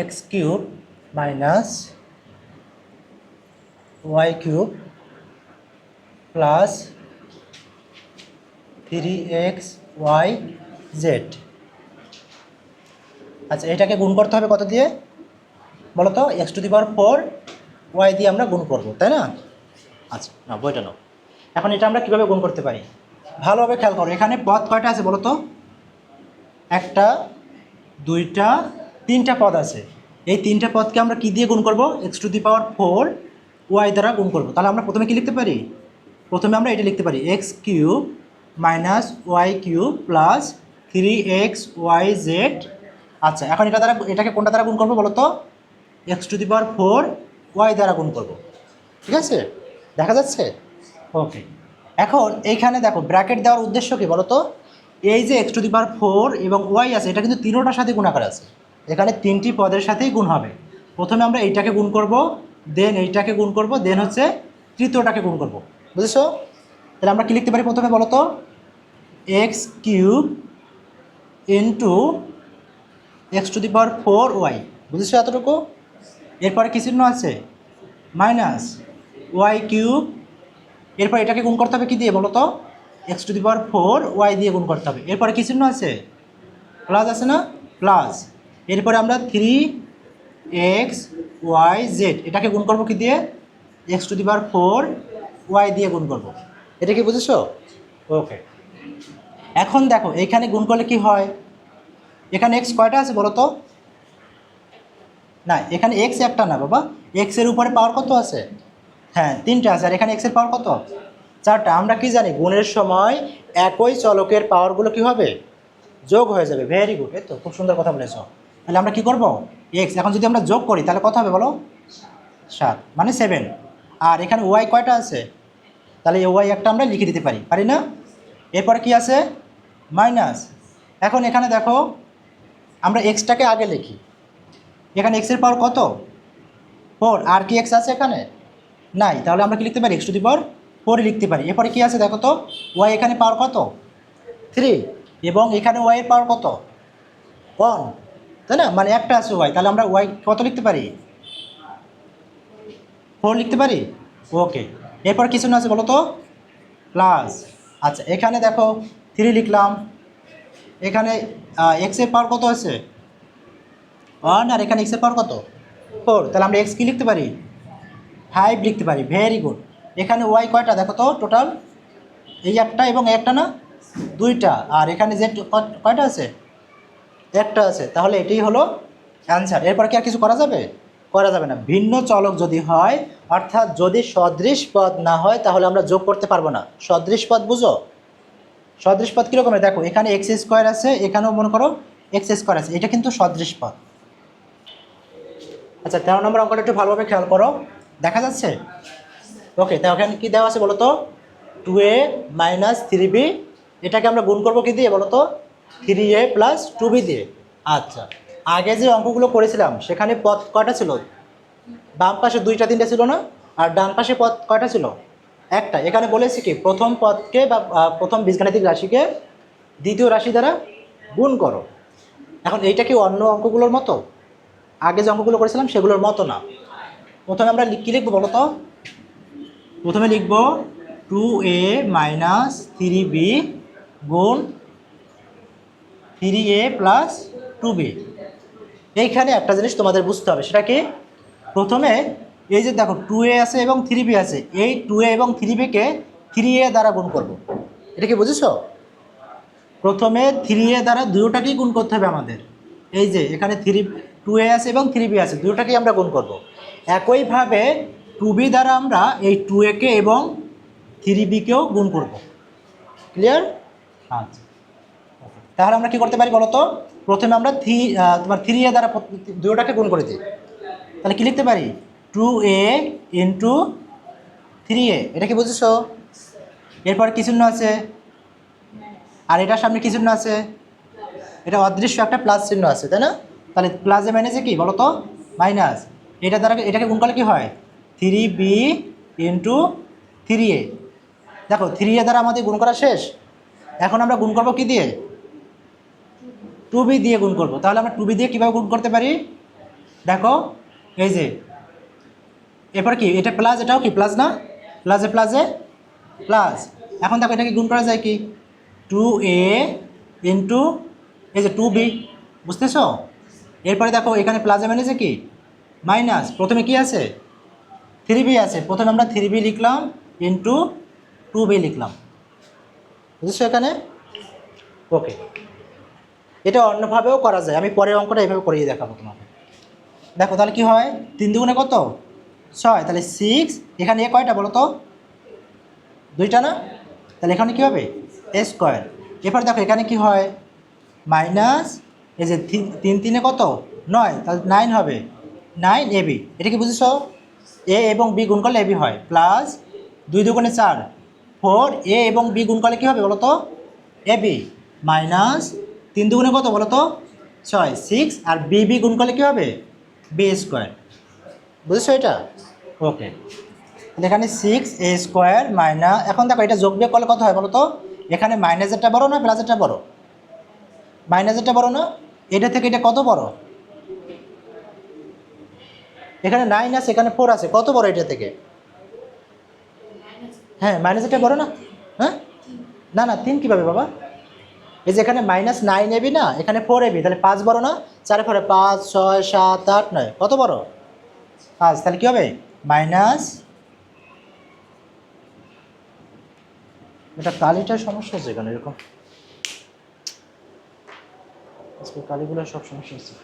X cube minus Y cube plus three X Y Z আচ্ছা এটাকে গুণ করতে হবে কত দিয়ে? বলো তো X to the power four Y দিয়ে আমরা গুণ করব, তাই না? আচ্ছা না বইটা নাও। এখন এটা আমরা কীভাবে গুণ করতে পারি? ভালোভাবে খেয়াল করো, এখানে পদ কয়টা আছে বলো তো একটা, দুইটা তিনটা পদ আছে। এই তিনটা পদকে আমরা কি দিয়ে গুণ করব? X to the power four Y দ্বারা গুণ করব। তাহলে আমরা প্রথমে কি লিখতে পারি? প্রথমে আমরা এটা লিখতে পারি। X cube minus Y cube plus three X Y Z আচ্ছা এখন এটা দ্বারা, এটাকে কোনটা দ্বারা গুণ করব বলো তো X to the power four Y দ্বারা গুণ করব। ঠিক আছে? দেখা যাচ্ছে? ওকে এখন এইখানে দেখো ব্র্যাকেট দেওয়ার উদ্দেশ্য কী বলো তো এই যে X to the power four এবং ওয়াই আছে, এটা কিন্তু তিনোটার সাথে গুণাকার আছে। এখানে তিনটি পদের সাথেই গুণ হবে। প্রথমে আমরা এইটাকে গুণ করব দেন এইটাকে গুণ করব দেন হচ্ছে তৃতীয়টাকে গুণ করব। বুঝেছ? তাহলে আমরা কি লিখতে পারি প্রথমে বলো তো? X cube into X to the power four Y বুঝেছ এতটুকু? এরপরে কি চিহ্ন আছে? মাইনাস ওয়াই কিউব এরপর এটাকে গুণ করতে হবে কী দিয়ে বলো তো? X to the power four Y দিয়ে গুণ করতে হবে। এরপরে কি চিহ্ন আছে? প্লাস আছে না? প্লাস এরপরে আমরা থ্রি এক্স ওয়াই জেড এটাকে গুণ করব কি দিয়ে? X to the power four Y দিয়ে গুণ করব। এটা কি বুঝেছ? ওকে এখন দেখো, এখানে গুণ করলে কি হয়? এখানে এক্স কয়টা আছে বলো তো? না, এখানে এক্স একটা না বাবা। এক্সের উপরে পাওয়ার কত আছে? হ্যাঁ তিনটা আছে। আর এখানে এক্সের পাওয়ার কত? চারটা। আমরা কি জানি, গুণের সময় একই চলকের পাওয়ারগুলো কি হবে? যোগ হয়ে যাবে। ভেরি গুড এই তো, খুব সুন্দর কথা বলেছ। তাহলে আমরা কি করব? এক্স এখন যদি আমরা যোগ করি, তাহলে কত হবে বলো? সাত মানে সেভেন আর এখানে ওয়াই কয়টা আছে? তাহলে এই ওয়াই একটা আমরা লিখে দিতে পারি পারি না? এরপরে কি আছে? মাইনাস এখন এখানে দেখো, আমরা এক্সটাকে আগে লিখি। এখানে এক্সের পাওয়ার কত? ফোর আর কি এক্স আছে এখানে? নাই। তাহলে আমরা কি লিখতে পারি? এক্স টু দি পাওয়ার ফোরই লিখতে পারি। এরপরে কি আছে দেখো তো? ওয়াই এখানে পাওয়ার কত? থ্রি এবং এখানে ওয়াইয়ের পাওয়ার কত? ওয়ান তাই না? মানে একটা আছে ওয়াই তাহলে আমরা ওয়াই কত লিখতে পারি? ফোর লিখতে পারি? ওকে এরপর কিছু না আছে বলো তো? প্লাস আচ্ছা এখানে দেখো থ্রি লিখলাম। এখানে এক্সের পাওয়ার কত আছে? ওয়ান আর এখানে এক্সের পাওয়ার কত? ফোর তাহলে আমরা এক্স কী লিখতে পারি? ফাইভ লিখতে পারি। ভেরি গুড এখানে ওয়াই কয়টা? দেখো তো টোটাল এই একটা এবং একটা না? দুইটা। আর এখানে যে কয়টা আছে? একটা আছে, তাহলে এটাই হলো অ্যান্সার এরপর কি আর কিছু করা যাবে? করা যাবে না। ভিন্ন চলক যদি হয়, অর্থাৎ যদি সদৃশ পদ না হয়, তাহলে আমরা যোগ করতে পারব না। সদৃশ পদ বুঝো? সদৃশ পদ কীরকমের দেখো, এখানে এক্স স্কোয়ার আছে, এখানেও মনে করো এক্স স্কোয়ার আছে। এটা কিন্তু সদৃশ পদ। আচ্ছা তেরো নম্বর অঙ্কটা একটু ভালোভাবে খেয়াল করো। দেখা যাচ্ছে? ওকে তা ওখানে কী দেওয়া আছে বলো তো two A minus three B এটাকে আমরা গুণ করব কি দিয়ে বলো তো three A plus two B দিয়ে। আচ্ছা আগে যে অঙ্কগুলো করেছিলাম, সেখানে পথ কয়টা ছিল? বাম পাশে দুইটা, তিনটা ছিল না? আর ডান পাশে পথ কয়টা ছিল? একটা। এখানে বলেছি কি, প্রথম পথকে বা প্রথম বীজগাণিতিক রাশিকে দ্বিতীয় রাশি দ্বারা গুণ করো। এখন এইটা কি অন্য অঙ্কগুলোর মতো? আগে যে অঙ্কগুলো করেছিলাম, সেগুলোর মতো না। প্রথমে আমরা কী লিখব বলো তো? প্রথমে লিখব two A minus three B গুণ three A plus two B এইখানে একটা জিনিস তোমাদের বুঝতে হবে, সেটা কি? প্রথমে এই যে দেখো টু এ আছে এবং থ্রি বি আছে, এই টু এ এবং থ্রি বিকে থ্রি এ দ্বারা গুণ করব। এটা কি বুঝেছ? প্রথমে থ্রি এ দ্বারা দুটোটাকেই গুণ করতে হবে আমাদের। এই যে এখানে থ্রি টু এ আছে এবং থ্রি বি আছে দুটোটাকেই আমরা গুণ করব। একইভাবে টু বি দ্বারা আমরা এই টু একে এবং থ্রি বিকেও গুণ করব। ক্লিয়ার আচ্ছা। তাহলে আমরা কি করতে পারি বলো তো প্রথমে আমরা থ্রি তোমার থ্রি এ দ্বারা দুটোটাকে গুণ করে দিই। তাহলে কি লিখতে পারি? Two A into three A এটা কি বুঝেছ? এরপর কি চিহ্ন আছে? আর এটার সামনে কি চিহ্ন আছে? এটা অদৃশ্য একটা প্লাস চিহ্ন আছে, তাই না? তাহলে প্লাসে মাইনাসে কি বলো তো মাইনাস এটা দ্বারা এটাকে গুণ করলে কি হয়? Three B into three A দেখো থ্রি এ দ্বারা আমাদের গুণ করা শেষ। এখন আমরা গুণ করব কী দিয়ে? টু বি দিয়ে গুণ করব। তাহলে আমরা টু বি দিয়ে কীভাবে গুণ করতে পারি? দেখো, এই যে, এরপর কি? এটা প্লাস এটাও কি? প্লাস না? প্লাসে প্লাসে প্লাস এখন দেখো এটাকে গুণ করা যায় কি? টু এ ইন্টু এই যে টু বি বুঝতেছ? এরপরে দেখো, এখানে প্লাসে মাইনাসে কি? মাইনাস প্রথমে কি আছে? থ্রি বি আছে। প্রথমে আমরা থ্রি বি লিখলাম ইন্টু টু বি লিখলাম। বুঝেছ এখানে? ওকে এটা অন্যভাবেও করা যায়। আমি পরের অঙ্কটা এভাবে করিয়ে দেখাবো তোমাকে। দেখো তাহলে কি হয়? তিন দুগুণে কত? ছয়। তাহলে সিক্স এখানে এ কয়টা বলো তো? দুইটা না? তাহলে এখানে কী হবে? এ স্কোয়ার এবার দেখো এখানে কি হয়? মাইনাস এই যে তিন- তিন কত? নয়। তাহলে নাইন হবে। নাইন এ বি এটা কি বুঝেছ? এ এবং বি গুণ করলে বি হয়। প্লাস দুই দুগুণে চার। ফোর এ এবং বি গুণ করলে কী হবে বলো তো? এ বি মাইনাস তিন দুগুণে কত বলো তো? ছয় সিক্স আর বি বি গুণ করলে কী হবে? বি স্কোয়ার বুঝেছ এটা? ওকে এখানে সিক্স এ স্কোয়ার মাইনাস এখন দেখো এটা যোগ বিয়োগ করলে কত হয় বলো তো? এখানে মাইনাসেরটা বড় না প্লাসেরটা বড়? মাইনাসেরটা বড় না? এটা থেকে এটা কত বড়? এখানে নাইন আছে, এখানে ফোর আছে, কত বড় এটা থেকে? হ্যাঁ মাইনাসেরটা বড় না? হ্যাঁ? না না, তিন কীভাবে বাবা? এই যে এখানে মাইনাস নাইন এবি না, এখানে ফোর এবি তাহলে পাঁচ বড় না? চারে ফোরে পাঁচ, ছয়, সাত, আট, নয়। কত বড়? পাঁচ, তাহলে কী হবে? মাইনাস এটা কালিটার সমস্যা হচ্ছে এখানে, এরকম। আজকে সব সমস্যা হচ্ছে।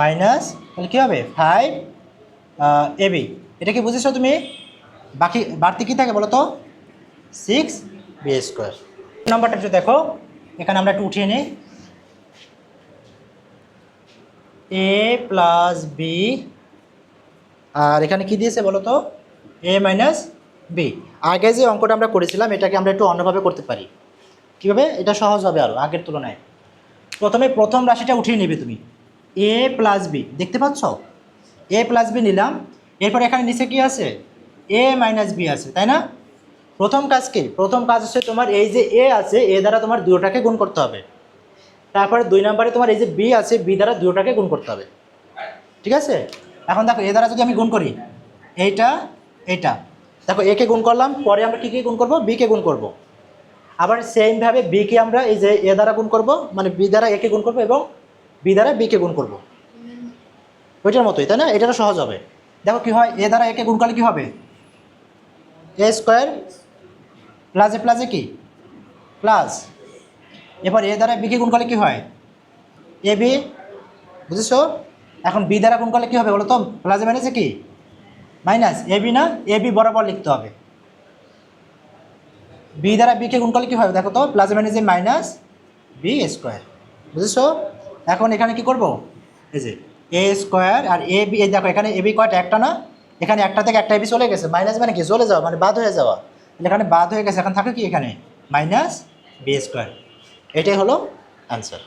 মাইনাস তাহলে কী হবে? ফাইভ এবি এটা কি বুঝেছ তুমি? বাকি, বাড়তি কী থাকে বলো তো? সিক্স বি স্কোয়ার নাম্বারটা একটু দেখো। এখানে আমরা একটু উঠিয়ে নিই। এ প্লাস বি আর এখানে কি দিয়েছে বলো তো? এ মাইনাস বি আগে যে অঙ্কটা আমরা করেছিলাম, এটাকে আমরা একটু অন্যভাবে করতে পারি। কীভাবে? এটা সহজ হবে আরও আগের তুলনায়। প্রথমে প্রথম রাশিটা উঠিয়ে নেবে তুমি। এ প্লাস বি দেখতে পাচ্ছ? এ প্লাস বি নিলাম। এরপর এখানে নিচে কি আছে? এ মাইনাস বি আছে, তাই না? প্রথম কাজ কি? প্রথম কাজ হচ্ছে তোমার এই যে এ আছে এ দ্বারা তোমার দুটোটাকে গুণ করতে হবে। তারপরে দুই নম্বরে তোমার এই যে বি আছে বি দ্বারা দুটোটাকে গুণ করতে হবে। ঠিক আছে? এখন দেখো এ দ্বারা যদি আমি গুণ করি, এইটা এইটা। দেখো একে গুণ করলাম, পরে আমরা কী কী গুণ করব? বিকে গুণ করব। আবার সেমভাবে বিকে আমরা এই যে এ দ্বারা গুণ করব মানে বি দ্বারা একে গুণ করব এবং বি দ্বারা বিকে গুণ করব। ওইটার মতোই, তাই না? এটা সহজ হবে। দেখো কি হয় এ দ্বারা একে গুণ করলে কী হবে? এ স্কোয়ার প্লাসে প্লাসে কি? প্লাস এবার এ দ্বারা বিকে গুণ করলে কী হয়? এ বি, বুঝেছ? এখন বি দ্বারা গুণ করলে কী হবে বলো তো? প্লাসে মাইনাসে কি? মাইনাস এ বি না? এ বি বরাবর লিখতে হবে। বি দ্বারা বিকে গুণ করলে কী হবে? দেখো তো প্লাসে মাইনাসে মাইনাস বি স্কোয়ার বুঝেছ? এখন এখানে কি করব? এই যে, এ স্কোয়ার আর এ বি দেখো এখানে এ বি কয়টা? একটা না? এখানে একটা থেকে একটা এবি চলে গেছে। মাইনাস মানে কি? চলে যাওয়া মানে বাদ হয়ে যাওয়া। এখানে বাদ হয়ে গেছে। এখন থাকে কি এখানে? Minus B square. এটাই হলো অ্যান্সার।